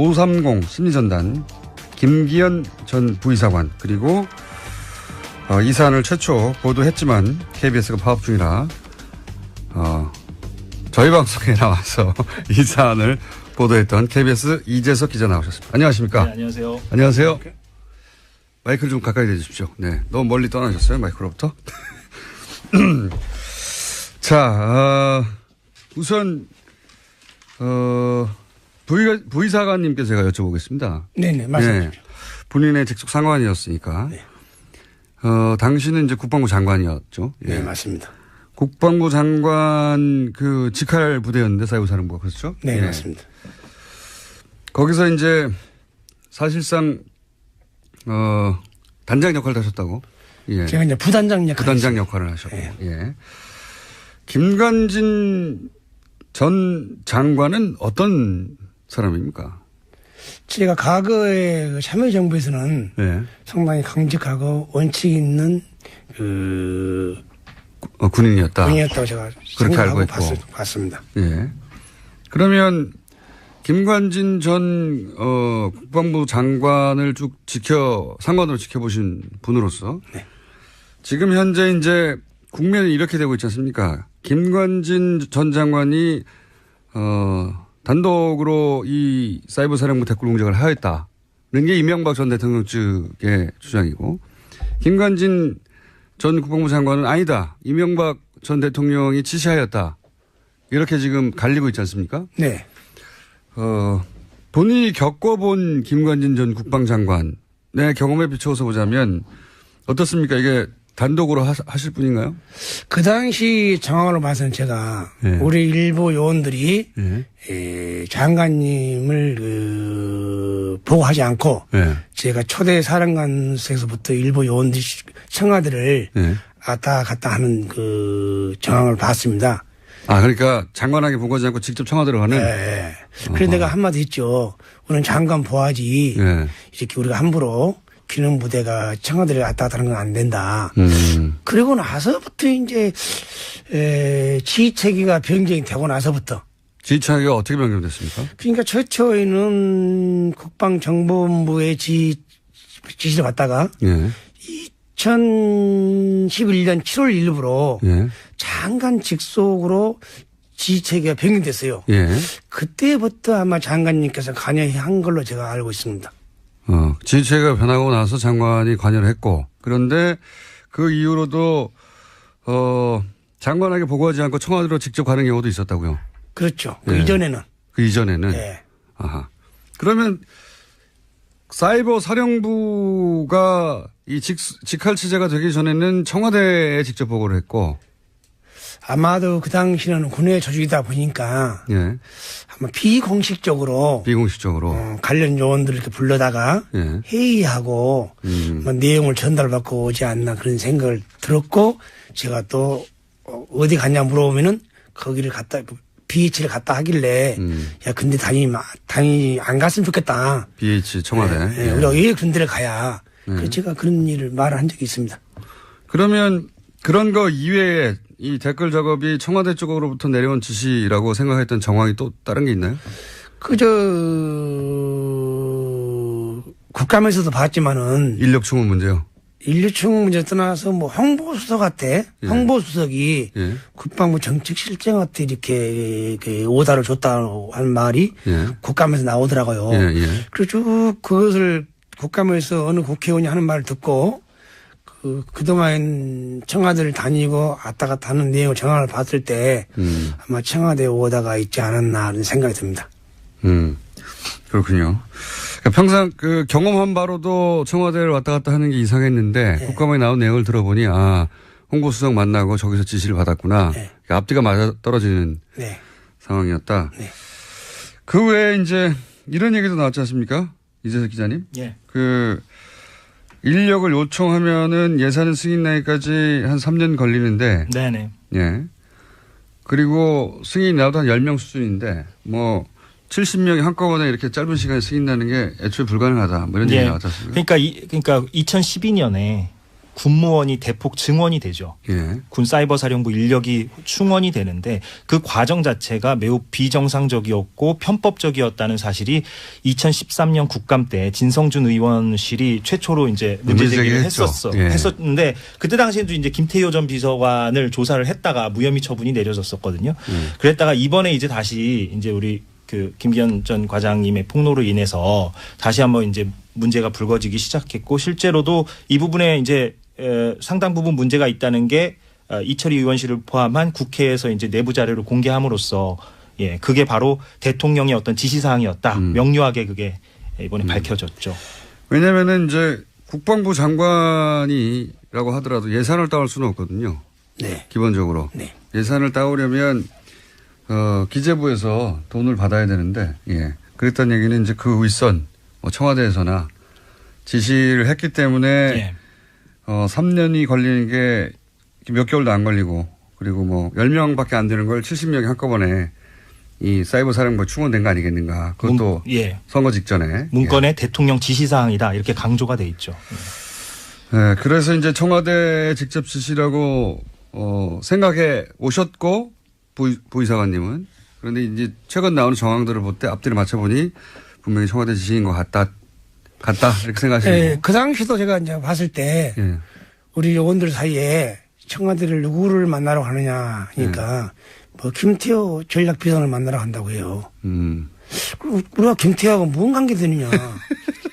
530 심리전단 김기현 전 부이사관 그리고 어, 이 사안을 최초 보도했지만 KBS가 파업 중이라 어, 저희 방송에 나와서 이 사안을 보도했던 KBS 이재석 기자 나오셨습니다. 안녕하십니까? 네, 안녕하세요. 안녕하세요. 마이크를 좀 가까이 대주십시오. 네. 너무 멀리 떠나셨어요, 마이크로부터. 자, 어, 우선, 어, 부의, 부의사관님께 제가 여쭤보겠습니다. 네네, 말씀하십시오. 네. 본인의 직속 상관이었으니까. 어, 당신은 이제 국방부 장관이었죠. 예. 네, 맞습니다. 국방부 장관 그 직할 부대였는데 사이버사령부가 그렇죠? 네, 예. 맞습니다. 거기서 이제 사실상 어 단장 역할을 하셨다고. 예. 제가 이제 부단장 역할. 부단장 역할을 하셨고. 예. 김관진 전 장관은 어떤 사람입니까? 제가 과거에 그 참여정부에서는 예. 상당히 강직하고 원칙 있는 그 어, 군인이었다. 분이었다고 제가 그렇게 알고 있고. 봤, 봤습니다. 예. 그러면 김관진 전 어, 국방부 장관을 쭉 지켜 상관으로 지켜보신 분으로서 네. 지금 현재 이제 국면이 이렇게 되고 있지 않습니까? 김관진 전 장관이 어, 단독으로 이 사이버 사령부 댓글 공작을 하였다는 게 이명박 전 대통령 측의 주장이고 김관진 전 국방부 장관은 아니다. 이명박 전 대통령이 지시하였다. 이렇게 지금 갈리고 있지 않습니까? 네. 어, 본인이 겪어본 김관진 전 국방장관의 경험에 비추어서 보자면 어떻습니까? 이게 단독으로 하, 하실 분인가요? 그 당시 정황으로 봐서는 제가 네. 우리 일부 요원들이 예. 에, 장관님을 그, 보고하지 않고 예. 제가 초대 사령관에서부터 일부 요원들이 청와대를 예. 왔다 갔다 하는 그 정황을 봤습니다. 아, 그러니까 장관에게 보고하지 않고 직접 청와대로 가는? 예. 그래서 내가 한마디 했죠. 우리는 장관 보아지 예. 이렇게 우리가 함부로 기능 부대가 청와대를 왔다 갔다 하는 건 안 된다. 음. 그리고 나서부터 이제 에, 지휘체계가 변경이 되고 나서부터 지휘차가 어떻게 변경됐습니까? 그러니까 최초에는 국방정보본부의 지, 지시를 받다가 예. 2011년 7월 1일부로 예. 장관 직속으로 지휘체계가 변경됐어요. 예. 그때부터 아마 장관님께서 관여한 걸로 제가 알고 있습니다. 어, 지휘체가 변하고 나서 장관이 관여를 했고, 그런데 그 이후로도, 어, 장관에게 보고하지 않고 청와대로 직접 가는 경우도 있었다고요. 그렇죠. 그 네. 이전에는. 그 이전에는. 예. 아하. 그러면 사이버 사령부가 이 직, 직할 체제가 되기 전에는 청와대에 직접 보고를 했고, 아마도 그 당시는 군의 조직이다 보니까 예. 아마 비공식적으로 비공식적으로. 어, 관련 요원들을 이렇게 불러다가 예. 회의하고 음. 뭐 내용을 전달받고 오지 않나 그런 생각을 들었고 제가 또 어, 어디 갔냐 물어보면은 거기를 갔다 BH를 갔다 하길래 음. 야 근데 당연히 마- 당연히 안 갔으면 좋겠다. BH 청와대. 예, 예. 우리가 왜 군대를 가야? 그래서 제가 그런 일을 말을 한 적이 있습니다. 그러면 그런 거 이외에 이 댓글 작업이 청와대 쪽으로부터 내려온 지시라고 생각했던 정황이 또 다른 게 있나요? 그저 국감에서도 봤지만은 인력 충원 문제요. 인류충 문제 떠나서 뭐 홍보수석한테 예. 홍보수석이 예. 국방부 정책실장한테 이렇게 그 오다를 줬다고 하는 말이 예. 국감에서 나오더라고요. 예, 예. 그래서 쭉 그것을 국감에서 어느 국회의원이 하는 말을 듣고 그, 그동안 청와대를 다니고 왔다 갔다 하는 내용을 정황을 봤을 때 음. 아마 청와대 오다가 있지 않았나 하는 생각이 듭니다. 음. 그렇군요. 그러니까 평상 그 경험한 바로도 청와대를 왔다 갔다 하는 게 이상했는데 네. 국감에 나온 내용을 들어보니 아 홍보수석 만나고 저기서 지시를 받았구나. 네. 그러니까 앞뒤가 맞아 떨어지는 네. 상황이었다. 네. 그 외에 이제 이런 얘기도 나왔지 않습니까? 이재석 기자님. 예. 그 인력을 요청하면은 예산 승인 나기까지 한 3년 걸리는데 네네. 예. 그리고 승인이 나도 한 10명 수준인데 뭐 70명이 한꺼번에 이렇게 짧은 시간에 승인 나는 게 애초에 불가능하다. 뭐 이런 얘기 예. 나왔지 않습니까? 그러니까 이, 그러니까 2012년에 군무원이 대폭 증원이 되죠. 예. 군 사이버 사령부 인력이 충원이 되는데 그 과정 자체가 매우 비정상적이었고 편법적이었다는 사실이 2013년 국감 때 진성준 의원실이 최초로 이제 문제 제기를. 했었어. 예. 했었는데 그때 당시에도 이제 김태효 전 비서관을 조사를 했다가 무혐의 처분이 내려졌었거든요. 음. 그랬다가 이번에 이제 다시 이제 우리 그 김기현 전 과장님의 폭로로 인해서 다시 한번 이제 문제가 불거지기 시작했고 실제로도 이 부분에 이제 에, 상당 부분 문제가 있다는 게 어, 이철희 의원실을 포함한 국회에서 이제 내부 자료를 공개함으로써 예 그게 바로 대통령의 어떤 지시 사항이었다 음. 명료하게 그게 이번에 밝혀졌죠. 왜냐면은 이제 국방부 장관이라고 하더라도 예산을 따올 수는 없거든요. 네. 기본적으로. 네. 예산을 따오려면 어, 기재부에서 돈을 받아야 되는데, 예. 그랬던 얘기는 이제 그 윗선, 뭐 청와대에서나 지시를 했기 때문에, 예. 어, 3년이 걸리는 게 몇 개월도 안 걸리고, 그리고 뭐 10명 밖에 안 되는 걸 70명이 한꺼번에 이 사이버 사령부 충원된 거 아니겠는가. 그것도 문, 예. 선거 직전에. 문건에 대통령 지시 사항이다 이렇게 강조가 돼 있죠. 예, 그래서 이제 청와대 직접 지시라고 어, 생각해 오셨고 부, 부이사관님은 그런데 이제 최근 나오는 정황들을 볼 때 앞뒤를 맞춰보니 분명히 청와대 지시인 것 같다 같다 이렇게 생각하시는 예. 그 당시도 제가 이제 봤을 때 예. 우리 요원들 사이에 청와대를 누구를 만나러 가느냐 하니까 뭐 김태호 전략비서를 만나러 간다고 해요. 음. 그리고 우리가 김태호하고 무슨 관계 되느냐.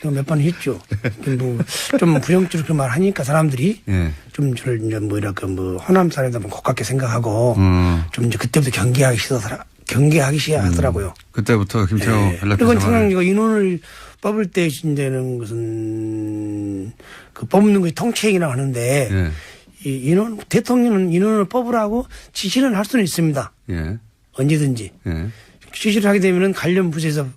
몇 번 했죠. 뭐좀 부정적으로 그말 하니까 사람들이 예. 좀 저를 이제 뭐 이랄까 뭐 호남 사람들 뭐 고깝게 생각하고 음. 좀 이제 그때부터 경계하기 시작하더라. 경계하기 시작하더라고요. 그때부터 김태호 예. 연락처 그리고 청양 이거 인원을 뽑을 때 이제는 무슨 그 뽑는 것이 통치행위라고 하는데 예. 이 인원 대통령은 인원을 뽑으라고 지시는 할 수는 있습니다. 예. 언제든지 예. 지시를 하게 되면은 관련 부서에서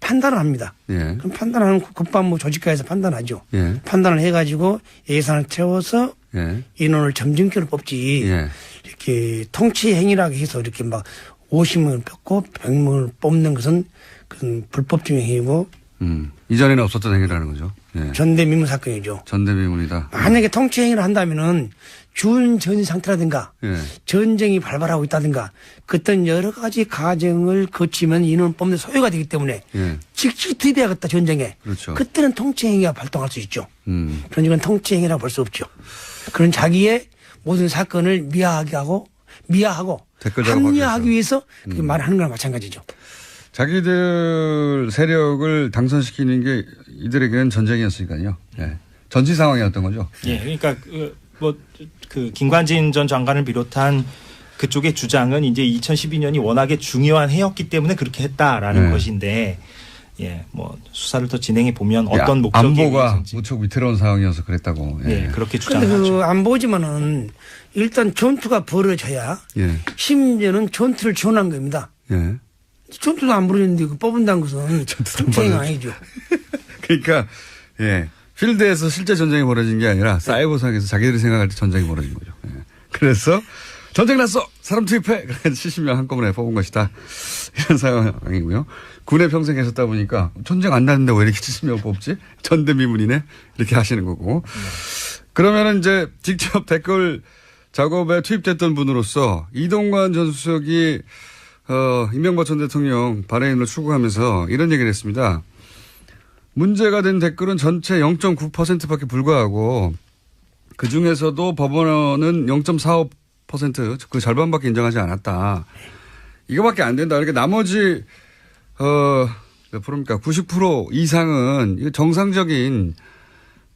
판단을 합니다. 예. 그럼 판단하는 국방부 조직과에서 판단하죠. 예. 판단을 해가지고 예산을 채워서 예. 인원을 점진기로 뽑지 예. 이렇게 통치 행위라고 해서 이렇게 막 50명을 뽑고 100명을 뽑는 것은 그건 불법적인 행위고 음. 이전에는 없었던 행위라는 거죠. 예. 전대미문 사건이죠. 전대미문이다. 만약에 통치 행위를 한다면은 준전 상태라든가 예. 전쟁이 발발하고 있다든가 그떤 여러 가지 과정을 거치면 인원 뽑는 소요가 되기 때문에 예. 즉시 투입해야겠다 전쟁에. 그렇죠. 그때는 통치 행위가 발동할 수 있죠. 음. 그런 이건 통치 행위라고 볼수 없죠. 그런 자기의 모든 사건을 미화하게 하고 미화하고 합리화하기 위해서 음. 말하는 거랑 마찬가지죠. 자기들 세력을 당선시키는 게 이들에게는 전쟁이었으니까요. 예. 전시 상황이었던 거죠. 예, 그러니까 뭐 그 김관진 전 장관을 비롯한 그쪽의 주장은 이제 2012년이 워낙에 중요한 해였기 때문에 그렇게 했다라는 네. 것인데 예, 뭐 수사를 더 진행해 보면 어떤 야, 목적이 안보가 있는지 무척 위태로운 상황이어서 그랬다고. 예, 예. 그렇게 그런데 주장하죠. 그 안 보지만은 일단 전투가 벌어져야 예. 심지어는 전투를 지원한 겁니다. 예. 전투도 안 벌어졌는데 그 뽑은다는 것은 전쟁이 아니죠. 그러니까 예. 필드에서 실제 전쟁이 벌어진 게 아니라 사이버상에서 자기들이 생각할 때 전쟁이 벌어진 거죠. 예. 그래서 전쟁 났어! 사람 투입해! 그래서 70명 한꺼번에 뽑은 것이다. 이런 상황이고요. 군에 평생 계셨다 보니까 전쟁 안 났는데 왜 이렇게 70명 뽑지? 전대미문이네? 이렇게 하시는 거고. 그러면은 이제 직접 댓글 작업에 투입됐던 분으로서 이동관 전 수석이 어, 이명박 전 대통령 발해인을 추구하면서 이런 얘기를 했습니다. 문제가 된 댓글은 전체 0.9%밖에 불과하고 그 중에서도 법원은 0.45%그 절반밖에 인정하지 않았다. 이거밖에 안 된다. 그러니까 나머지 어몇 프로입니까? 90% 이상은 정상적인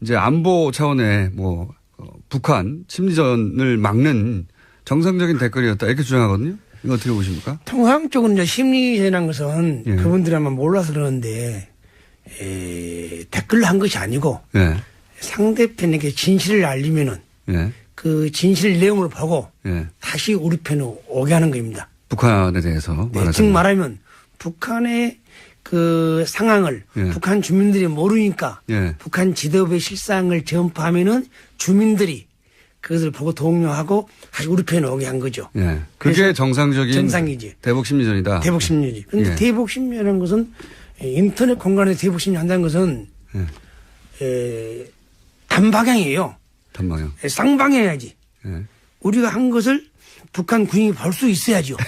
이제 안보 차원의 뭐 어, 북한 심리전을 막는 정상적인 댓글이었다 이렇게 주장하거든요. 이거 어떻게 보십니까? 통상 적으로 이제 심리전이라는 것은 예. 그분들이 아마 몰라서 그러는데 에, 댓글로 한 것이 아니고 예, 상대편에게 진실을 알리면은 예, 그 진실 내용을 보고 예. 다시 우리 편으로 오게 하는 겁니다. 북한에 대해서 네, 말하자면. 즉 말하면 북한의 그 상황을 예. 북한 주민들이 모르니까 예. 북한 지도부의 실상을 전파하면은 주민들이 그것을 보고 동요하고 다시 우리 편에 오게 한 거죠. 예. 그게 정상적인 정상이지. 대북 심리전이다. 대북 심리지. 그런데 예. 대북 심리라는 것은 인터넷 공간에 대북 심리 한다는 것은 예. 에, 단방향이에요. 단방향. 쌍방해야지. 예. 우리가 한 것을 북한 군인이 볼 수 있어야죠.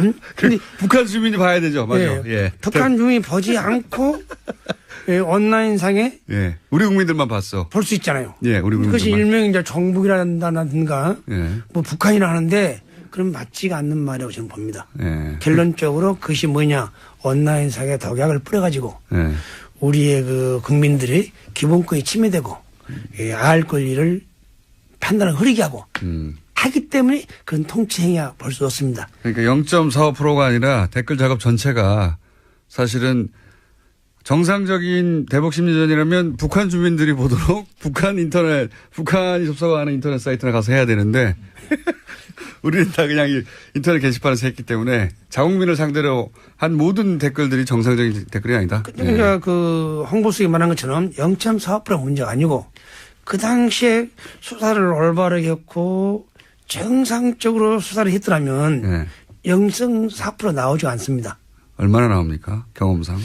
응? 근데 북한 주민이 봐야 되죠. 맞아. 예, 예. 북한 주민이 보지 않고 예, 온라인상에 예. 우리 국민들만 봤어. 볼 수 있잖아요. 예, 우리 그것이 국민들만. 일명 이제 정북이라든가 예. 뭐 북한이라 하는데 그럼 맞지가 않는 말이라고 저는 봅니다. 예. 결론적으로 그것이 뭐냐 온라인상에 독약을 뿌려가지고 예. 우리의 그 국민들이 기본권이 침해되고 예, 알 권리를 판단을 흐리게 하고 음. 하기 때문에 그런 통치 행위야 볼 수 없습니다. 그러니까 0.45%가 아니라 댓글 작업 전체가 사실은 정상적인 대북 심리전이라면 북한 주민들이 보도록 북한 인터넷, 북한이 접속하는 인터넷 사이트나 가서 해야 되는데 우리는 다 그냥 이 인터넷 게시판에서 했기 때문에 자국민을 상대로 한 모든 댓글들이 정상적인 댓글이 아니다. 그러니까 그 홍보수이 말한 것처럼 0.45% 문제가 아니고 그 당시에 수사를 올바르게 했고 정상적으로 수사를 했더라면 예. 0.4% 나오지 않습니다. 얼마나 나옵니까? 경험상.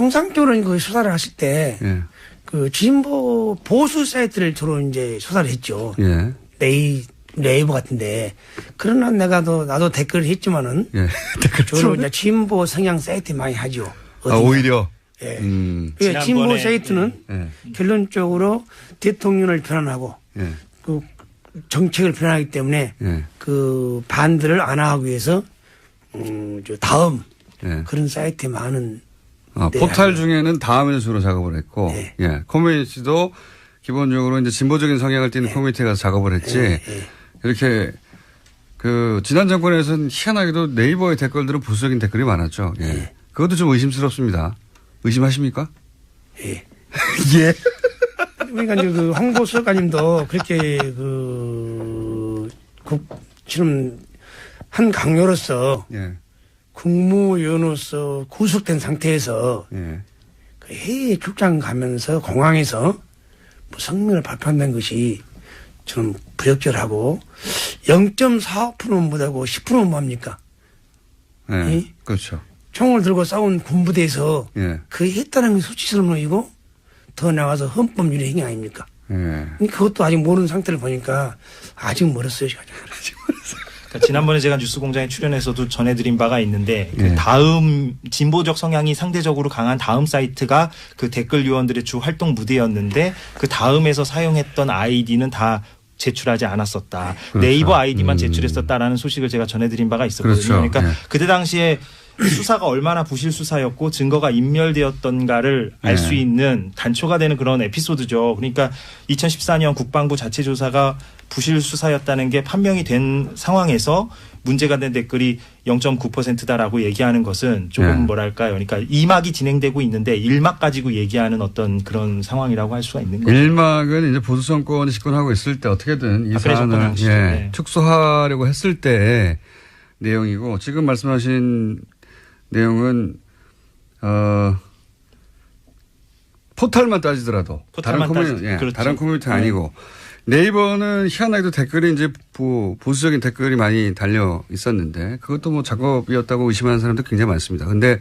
통상적으로는 그 수사를 하실 때 예. 그 진보 보수 사이트를 주로 이제 수사를 했죠. 예. 네이 네이버 같은데 그러나 내가 도 나도 댓글을 했지만은 예. 댓글 주로 좀- 이제 진보 성향 사이트 많이 하죠. 아, 오히려. 예. 음. 그러니까 진보 사이트는 예. 결론적으로 대통령을 비난하고 예. 그 정책을 비난하기 때문에 예. 그 반대를 안 하기 위해서 음, 저 다음 예. 그런 사이트에 많은 아, 네, 포탈. 중에는 다음에 주로 작업을 했고, 네. 예. 커뮤니티도 기본적으로 이제 진보적인 성향을 띠는 커뮤니티에 가서 작업을 했지, 예. 이렇게 그 지난 정권에서는 희한하게도 네이버의 댓글들은 보수적인 댓글이 많았죠. 예. 네. 그것도 좀 의심스럽습니다. 의심하십니까? 예. 예. 그러니까 이제 그 홍보수석가님도 그렇게 그, 그 지금 한 강요로서 예. 국무위원으로서 구속된 상태에서 예. 그 해외 출장 가면서 공항에서 뭐 성명을 발표한다는 것이 좀 부적절하고 0.45%는 못하고 10%는 뭐합니까? 예. 예? 그렇죠. 총을 들고 싸운 군부대에서 예. 그 했다는 게 수치스러운 일이고 더 나가서 헌법유리 행위 아닙니까? 예. 그것도 아직 모르는 상태를 보니까 아직 멀었어요. 아직. 그러니까 지난번에 제가 뉴스공장에 출연해서도 전해드린 바가 있는데 그 예. 다음 진보적 성향이 상대적으로 강한 다음 사이트가 그 댓글 요원들의 주 활동 무대였는데 그 다음에서 사용했던 아이디는 다 제출하지 않았었다. 그렇죠. 네이버 아이디만 음. 제출했었다라는 소식을 제가 전해드린 바가 있었거든요. 그렇죠. 러니까 예. 그때 당시에 수사가 얼마나 부실 수사였고 증거가 인멸되었던가를 알수 네. 있는 단초가 되는 그런 에피소드죠. 그러니까 2014년 국방부 자체 조사가 부실 수사였다는 게 판명이 된 상황에서 문제가 된 댓글이 0.9%다라고 얘기하는 것은 조금 네. 뭐랄까요. 그러니까 2막이 진행되고 있는데 1막 가지고 얘기하는 어떤 그런 상황이라고 할 수가 있는 거죠. 일막은 이제 보수 정권이 집권하고 있을 때 어떻게든 이 정권 사안을. 예, 네. 축소하려고 했을 때 내용이고 지금 말씀하신 내용은 어 포탈만 따지더라도 포탈만 다른 커뮤니티 따지- 예, 그렇죠. 다른 커뮤니티 네. 아니고 네이버는 희한하게도 댓글이 이제 보, 보수적인 댓글이 많이 달려 있었는데 그것도 뭐 작업이었다고 의심하는 사람도 굉장히 많습니다. 근데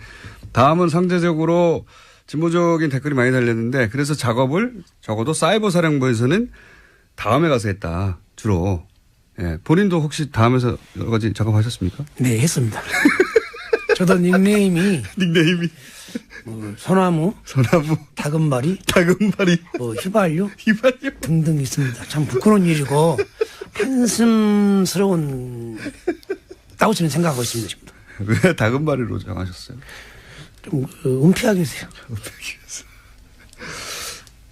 다음은 상대적으로 진보적인 댓글이 많이 달렸는데 그래서 작업을 적어도 사이버 사령부에서는 다음에 가서 했다 주로. 예, 본인도 혹시 다음에서 여러 가지 작업하셨습니까? 네, 했습니다. 저도 닉네임이 닉네임이 뭐 소나무, 소나무, 다금바리, 다금바리, 뭐 휘발유 휘발유. 등등 있습니다. 참 부끄러운 일이고 한숨스러운 다고 저는 생각하고 있습니다. 지금 왜 다금바리로 정하셨어요? 좀 그, 은폐하게 해주세요.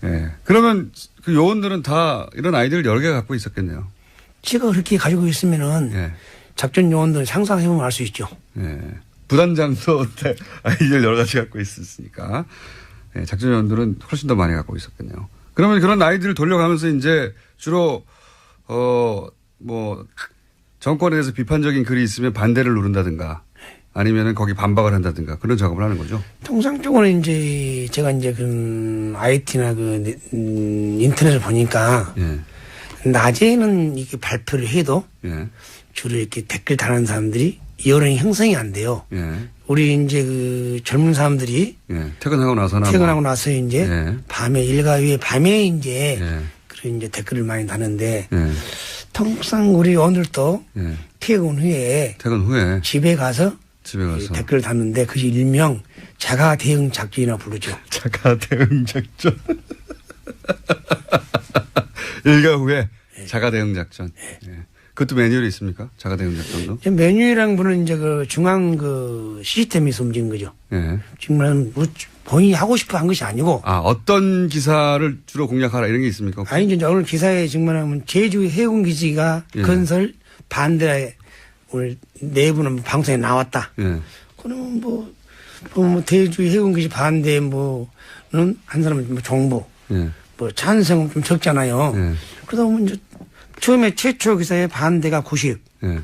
예. 그러면 그 요원들은 다 이런 아이디어를 여러 개 갖고 있었겠네요. 제가 그렇게 가지고 있으면은 예. 작전 요원들 상상해보면 알 수 있죠. 예. 부단장도 아이디어를 여러 가지 갖고 있었으니까. 예, 작전위원들은 훨씬 더 많이 갖고 있었겠네요. 그러면 그런 아이디어를 돌려가면서 이제 주로, 어, 뭐, 정권에 대해서 비판적인 글이 있으면 반대를 누른다든가 아니면은 거기 반박을 한다든가 그런 작업을 하는 거죠. 통상적으로 이제 제가 이제 그 IT나 그 네- 음, 인터넷을 보니까 예. 낮에는 이렇게 발표를 해도 예. 주로 이렇게 댓글 다는 사람들이 여론이 형성이 안 돼요. 예. 우리 이제 그 젊은 사람들이 예. 퇴근하고 나서나 퇴근하고 뭐. 나서 이제 예. 밤에 일가 위에 밤에 이제 예. 그런 이제 댓글을 많이 다는데 예. 통상 우리 오늘도 예. 퇴근 후에 퇴근 후에 집에 가서 집에 가서 댓글을 다는데 그것이 일명 자가 대응 작전이라 부르죠. 자가 대응 작전. 일가 후에 자가 대응 작전. 예. 그것도 매뉴얼이 있습니까? 자가 대응 작전도? 메뉴랑 분은 이제 그 중앙 그 시스템에서 움직인 거죠. 예. 정말 뭐 본인이 하고 싶어 한 것이 아니고 아, 어떤 기사를 주로 공략하라 이런 게 있습니까? 혹시? 아니 이제 오늘 기사에 증명하면 제주 해군 기지가 예. 건설 반대 오늘 내부는 방송에 나왔다. 예. 그러면 뭐, 뭐, 뭐 대주 해군 기지 반대 뭐는 한 사람은 뭐 정보 예. 뭐 찬성은 좀 적잖아요. 예. 그러다 보면 이제 처음에 최초 기사에 반대가 90, 예.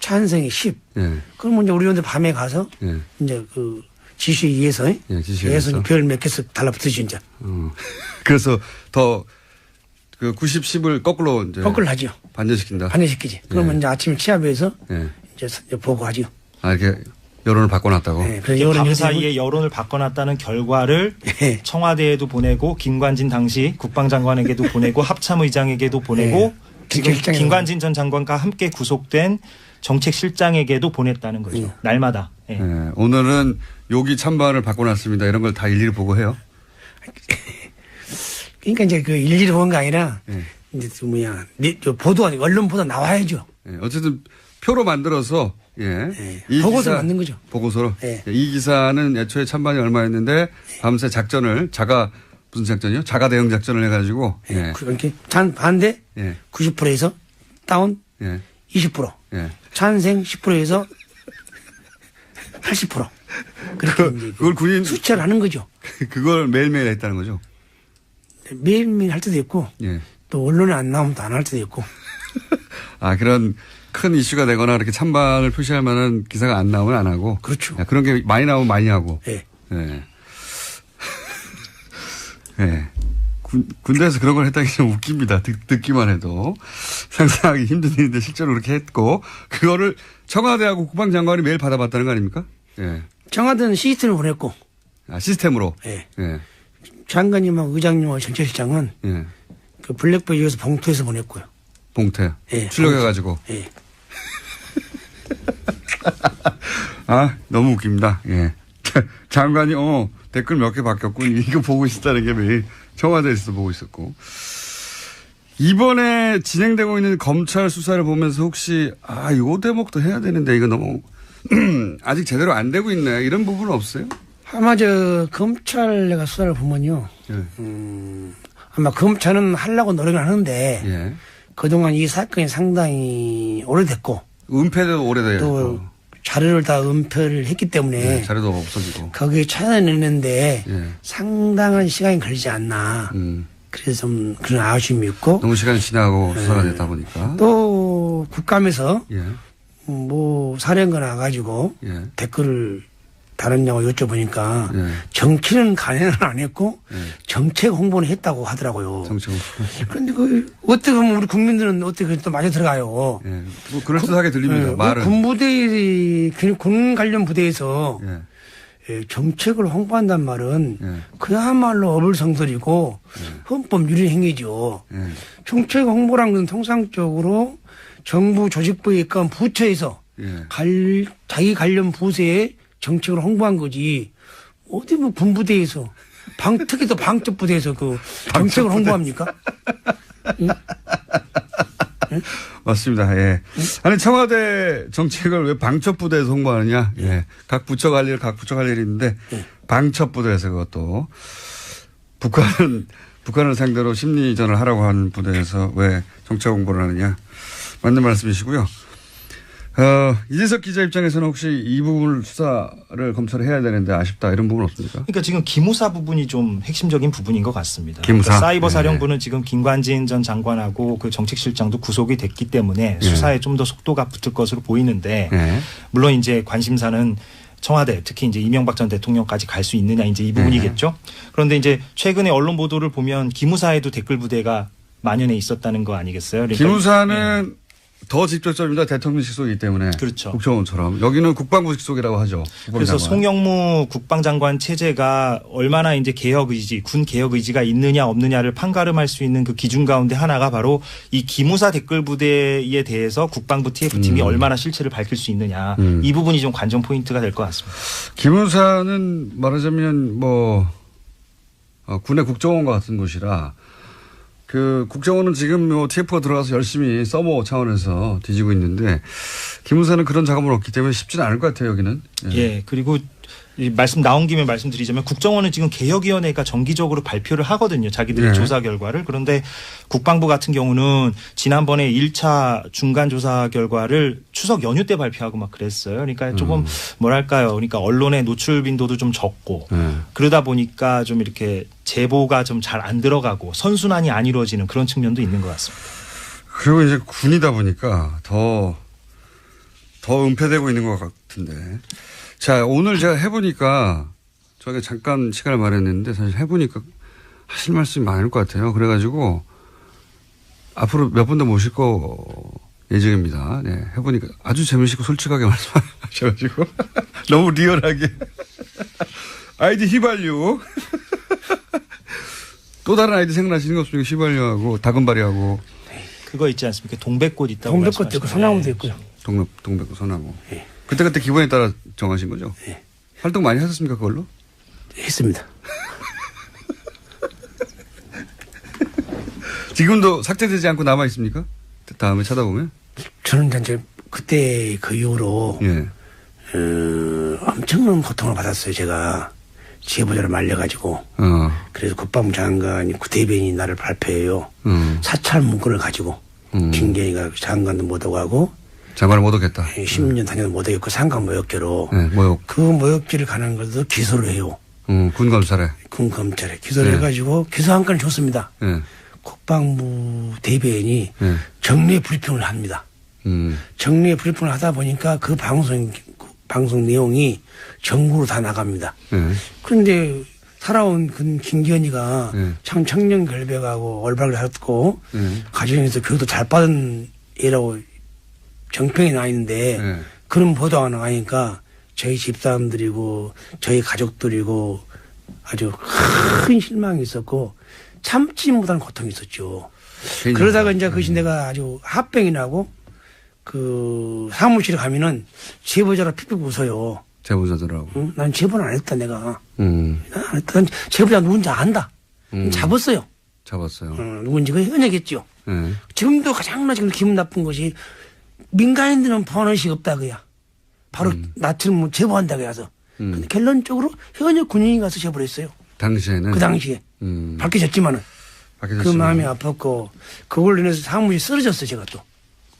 찬성이 10. 예. 그러면 이제 우리한테 밤에 가서 예. 이제 그 지시에 의해서 예, 지시에 의해서. 별몇 개씩 달라붙으지 이제 어. 그래서 더 그 90, 10을 거꾸로 이제 거꾸로 하죠. 반전시킨다. 반대시키지. 그러면 예. 이제 아침에 취합해서 예. 이제 보고하죠. 아, 이렇게 여론을 바꿔놨다고. 네, 그래서 여론 밤 사이에 여론을 바꿔놨다는 결과를 예. 청와대에도 보내고 김관진 당시 국방장관에게도 보내고 합참의장에게도 보내고 네. 지금 김관진 전 장관과 함께 구속된 정책실장에게도 보냈다는 거죠. 예. 날마다. 예. 예. 오늘은 여기 찬반을 바꿔놨습니다. 이런 걸 다 일일이 보고해요. 그러니까 이제 그 일일이 본게 아니라 예. 이제 그 뭐야 네, 저 보도 아니 언론 보도 나와야죠. 예. 어쨌든 표로 만들어서 예. 예. 이 보고서 만든 거죠. 보고서로. 예. 이 기사는 애초에 찬반이 얼마였는데 밤새 작전을 자가 무슨 작전이요? 자가 대응 작전을 해가지고 예. 그- 이렇게 찬 반대 예. 90%에서 다운 예. 20%, 예. 찬생 10%에서 80%. 그렇게 그 그걸 군인 수치를 하는 거죠. 그걸 매일매일 했다는 거죠. 매일매일 할 때도 있고 예. 또 언론에 안 나오면 또안할 때도 있고 아 그런 큰 이슈가 되거나 이렇게 찬반을 표시할 만한 기사가 안 나오면 안 하고. 그렇죠. 예, 그런 게 많이 나오면 많이 하고. 예. 예. 예. 군, 군대에서 그런 걸 했다는 게좀 웃깁니다. 듣, 듣기만 해도. 상상하기 힘든 일인데 실제로 그렇게 했고, 그거를 청와대하고 국방장관이 매일 받아봤다는 거 아닙니까? 예. 청와대는 시스템을 보냈고 아, 시스템으로. 예. 예. 장관님하고 의장님하고 정책실장은 예. 그 블랙베리에서 봉투에서 보냈고요. 봉태. 예. 출력해가지고. 예. 아, 너무 웃깁니다. 예. 장관이, 어, 댓글 몇 개 바뀌었군. 이거 보고 있었다는 게 매일 청와대에서 보고 있었고. 이번에 진행되고 있는 검찰 수사를 보면서 혹시, 아, 요 대목도 해야 되는데 이거 너무, 아직 제대로 안 되고 있네. 이런 부분은 없어요? 아마 저 검찰 내가 수사를 보면요. 예. 아마 검찰은 하려고 노력을 하는데 예. 그동안 이 사건이 상당히 오래됐고 은폐도 오래돼요. 또 자료를 다 은폐를 했기 때문에 예, 자료도 없어지고. 거기에 찾아내는데 예. 상당한 시간이 걸리지 않나. 음. 그래서 좀 그런 아쉬움이 있고 너무 시간이 지나고 수사가 됐다 보니까. 또 국감에서 예. 뭐 사령관 와가지고 예. 댓글을 다뤘냐고 여쭤보니까 예. 정치는 간행을 안 했고 예. 정책 홍보는 했다고 하더라고요. 정청. 그런데 그 어떻게 보면 우리 국민들은 어떻게 또 맞아 들어가요. 예. 뭐 그럴듯하게 들립니다. 예, 말은. 군부대 그군 관련 부대에서 예. 예, 정책을 홍보한단 말은 예. 그야말로 어불성설이고 헌법 유리 행위죠. 예. 정책 홍보란 건 통상적으로 정부 조직부에 있건 부처에서 예. 갈, 자기 관련 부서에 정책을 홍보한 거지. 어디 뭐 군부대에서 방 특히 또 방첩 부대에서 그 정책을 홍보합니까? 맞습니다. 예. 아니 청와대 정책을 왜 방첩 부대에서 홍보하느냐? 예. 각 부처 관리를 각 부처 관리를 있는데 방첩 부대에서 그것도 북한은 북한을 상대로 심리전을 하라고 하는 부대에서 왜 정책 홍보를 하느냐? 맞는 말씀이시고요. 어, 이재석 기자 입장에서는 혹시 이 부분을 수사를 검찰이 해야 되는데 아쉽다 이런 부분 없습니까? 그러니까 지금 기무사 부분이 좀 핵심적인 부분인 것 같습니다. 기무사? 그러니까 사이버 네. 사령부는 지금 김관진 전 장관하고 그 정책실장도 구속이 됐기 때문에 네. 수사에 좀 더 속도가 붙을 것으로 보이는데 예. 물론 이제 관심사는 청와대 특히 이제 이명박 전 대통령까지 갈 수 있느냐 이제 이 부분이겠죠. 그런데 이제 최근에 언론 보도를 보면 기무사에도 댓글 부대가 만연해 있었다는 거 아니겠어요? 그러니까 기무사는 더 직접적입니다. 대통령 직속이기 때문에. 그렇죠. 국정원처럼. 여기는 국방부 직속이라고 하죠. 그래서. 송영무 국방장관 체제가 얼마나 이제 개혁 의지, 군 개혁 의지가 있느냐 없느냐를 판가름할 수 있는 그 기준 가운데 하나가 바로 이 기무사 댓글 부대에 대해서 국방부 TF팀이 얼마나 실체를 밝힐 수 있느냐 음. 이 부분이 좀 관전 포인트가 될 것 같습니다. 기무사는 말하자면 뭐 어, 군의 국정원과 같은 곳이라 그 국정원은 지금 뭐 TF가 들어가서 열심히 서버 차원에서 뒤지고 있는데 기무사는 그런 작업은 없기 때문에 쉽지는 않을 것 같아요 여기는. 예, 그리고 이 말씀 나온 김에 말씀드리자면 국정원은 지금 개혁위원회가 정기적으로 발표를 하거든요. 자기들의 네. 조사 결과를. 그런데 국방부 같은 경우는 지난번에 1차 중간 조사 결과를 추석 연휴 때 발표하고 막 그랬어요. 그러니까 조금 음. 뭐랄까요. 그러니까 언론의 노출 빈도도 좀 적고 네. 그러다 보니까 좀 이렇게 제보가 좀 잘 안 들어가고 선순환이 안 이루어지는 그런 측면도 있는 것 같습니다. 그리고 이제 군이다 보니까 더, 더 은폐되고 있는 것 같은데. 자, 오늘 제가 해보니까 저희가 잠깐 시간을 마련했는데 사실 해보니까 하실 말씀이 많을 것 같아요. 그래가지고 앞으로 몇 분 더 모실 거 예정입니다. 네, 해보니까 아주 재미있고 솔직하게 말씀하셔가지고 너무 리얼하게. 아이디 휘발유. 또 다른 아이디 생각나시는 거 없습니까? 휘발유하고 다금바리하고 그거 있지 않습니까? 동백꽃 있다고 동백꽃도 있고. 소나무도 있고요. 동백, 동백구 소나무. 예. 그때그때 기분에 따라 정하신 거죠? 예. 활동 많이 하셨습니까, 그걸로? 했습니다. 지금도 삭제되지 않고 남아 있습니까? 다음에 찾아보면? 저는 이제 그때 그 이후로 예. 어, 엄청난 고통을 받았어요. 제가 제보자를 말려가지고 어, 그래서 국방부 장관이 구대변이 나를 발표해요. 음, 사찰 문건을 가지고 음. 김경희가 장관도 못하고 하고 장관을 못 오겠다. 10년 다녀도 못하겠고 상관 모욕죄로 네, 모욕. 그 모욕죄를 가는 것도 기소를 해요. 음, 군 검찰에. 군 검찰에 기소를 네. 해가지고 기소 한 건을 줬습니다. 예. 국방부 대변인이 예. 정례 브리핑을 합니다. 음, 정례 브리핑을 하다 보니까 그 방송 방송 내용이 전국으로 다 나갑니다. 예. 그런데 살아온 그 김기현이가 네. 참 청년 결백하고 올바르게 살았고 네. 가정에서 교육도 잘 받은 애라고 정평이 나 있는데 네. 그런 보도가 나가니까 저희 집사람들이고 저희 가족들이고 아주 큰 실망이 있었고 참지 못하는 고통이 있었죠. 개인적으로. 그러다가 이제 그것이 내가 아주 합병이 나고 그 사무실에 가면은 제보자로 픽픽 웃어요. 제보자들하고. 응? 난 제보는 안 했다 내가. 음, 난안 했다. 난 제보자 누군지 안다. 음. 잡았어요. 잡았어요. 어, 누군지 그 현역했죠. 예. 지금도 가장 지금 기분 나쁜 것이 민간인들은 번호식 없다 그야. 바로 나처럼 뭐 제보한다 그래서. 음. 근데 결론적으로 현역 군인이 가서 제보를 했어요. 당시에는. 그 당시에. 음, 밝혀졌지만은. 그 밝혀졌지만. 마음이 아팠고 그걸로 인해서 사무실이 쓰러졌어 제가 또.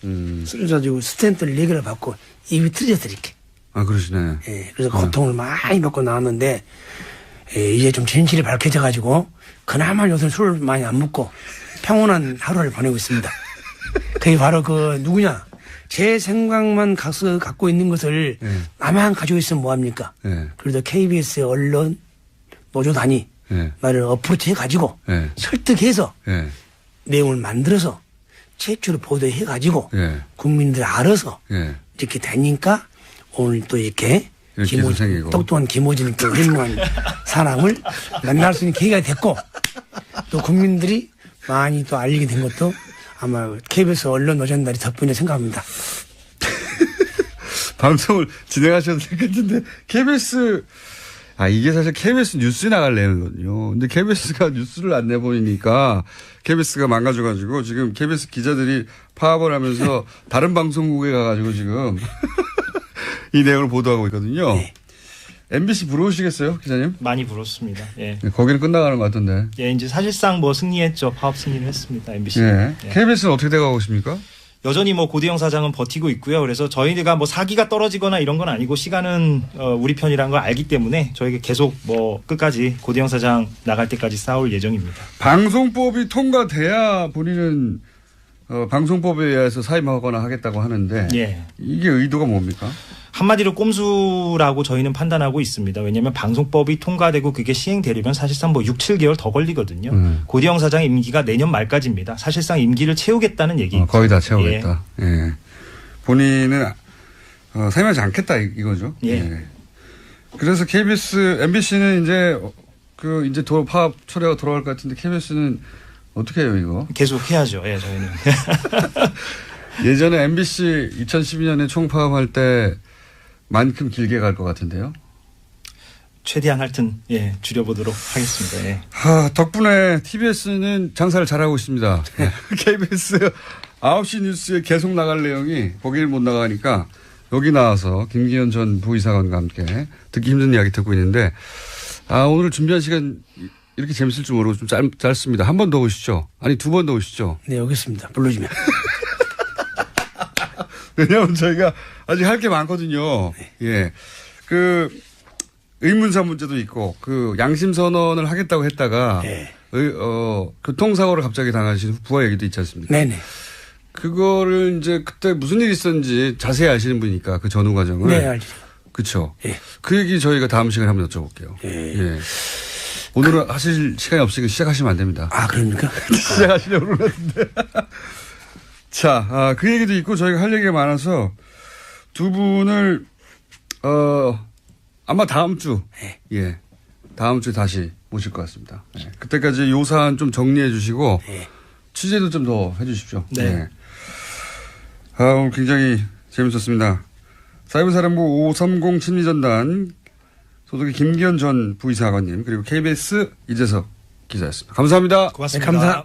음, 쓰러져가지고 스탠트를 4개를 받고 입이 틀려서 이렇게. 아, 그러시네. 예, 그래서 고통을 많이 받고 나왔는데 예, 이제 좀 진실이 밝혀져가지고 그나마 요새 술을 많이 안 먹고 평온한 하루를 보내고 있습니다. 그게 바로 그 누구냐 제 생각만 가서 갖고 있는 것을 예. 나만 가지고 있으면 뭐합니까? 예. 그래도 KBS의 언론 노조단이 예. 나를 어프로치 해 가지고 예. 설득해서 예. 내용을 만들어서 최초로 보도해 가지고 예. 국민들 알아서 예. 이렇게 되니까 오늘 또 이렇게 생기고. 똑똑한 김호진 또 훌륭한 사람을 만날 수 있는 계기가 됐고 또 국민들이 많이 또 알리게 된 것도 아마 KBS 언론 노전날이 덕분에 생각합니다. 방송을 것 같은데 KBS 아 이게 사실 KBS 뉴스에 나갈 내용이거든요. 근데 KBS가 뉴스를 안 내보니까 KBS가 망가져가지고 지금 KBS 기자들이 파업을 하면서 다른 방송국에 가가지고 지금 이 내용을 보도하고 있거든요. 네. MBC 부러우시겠어요, 기자님? 많이 불었습니다. 예. 네, 거기는 끝나가는 것 같던데. 예, 이제 사실상 뭐 승리했죠. 파업 승리를 했습니다. MBC. 예. KBS는 어떻게 돼가고 있습니까? 여전히 뭐 고대영 사장은 버티고 있고요. 그래서 저희가 뭐 사기가 떨어지거나 이런 건 아니고 시간은 어, 우리 편이라는 걸 알기 때문에 저희가 계속 뭐 끝까지 고대영 사장 나갈 때까지 싸울 예정입니다. 방송법이 통과돼야 본인은 어, 방송법에 의해서 사임하거나 하겠다고 하는데 예. 이게 의도가 뭡니까? 한마디로 꼼수라고 저희는 판단하고 있습니다. 왜냐하면 방송법이 통과되고 그게 시행되려면 사실상 뭐 6, 7개월 더 걸리거든요. 음. 고대영 사장 임기가 내년 말까지입니다. 사실상 임기를 채우겠다는 얘기. 어, 거의 다 채우겠다. 예. 본인은 어, 사임하지 않겠다 이- 이거죠. 예. 그래서 KBS, MBC는 이제 어, 그 이제 도, 파업 초래가 돌아갈 것 같은데 KBS는 어떻게 해요 이거? 계속 해야죠. 예, 저희는. 예전에 MBC 2012년에 총파업할 때 만큼 길게 갈 것 같은데요. 최대한 하여튼 예, 줄여보도록 하겠습니다. 예. 하, 덕분에 TBS는 장사를 잘하고 있습니다. KBS 9시 뉴스에 계속 나갈 내용이 거기를 못 나가니까 여기 나와서 김기현 전 부의사관과 함께 듣기 힘든 이야기 듣고 있는데 아, 오늘 준비한 시간 이렇게 재밌을 줄 모르고 좀 짧, 짧습니다. 한 번 더 오시죠. 아니, 두 번 더 오시죠. 네, 여기 있습니다. 불러주면. 왜냐하면 저희가 아직 할 게 많거든요. 예. 그, 의문사 문제도 있고, 그, 양심 선언을 하겠다고 했다가, 예. 의, 어, 교통사고를 갑자기 당하신 부하 얘기도 있지 않습니까? 네네. 그거를 이제 그때 무슨 일이 있었는지 자세히 아시는 분이니까 그 전후 과정을. 네, 알죠. 그쵸. 예. 그 얘기 저희가 다음 시간에 한번 여쭤볼게요. 예. 오늘은 하실 시간이 없으니까 시작하시면 안 됩니다. 아, 그럽니까? 시작하시려고 그러는데. 자, 아, 그 얘기도 있고 저희가 할 얘기가 많아서 두 분을, 어, 아마 다음 주, 예. 다음 주에 다시 모실 것 같습니다. 예. 그때까지 요 사안 좀 정리해 주시고 예. 취재도 좀 더 해 주십시오. 네. 예. 아, 오늘 굉장히 재밌었습니다. 사이버사령부 530 심리전단 소속의 김기현 전 부이사관님 그리고 KBS 이재석 기자였습니다. 감사합니다. 고맙습니다. 네, 감사-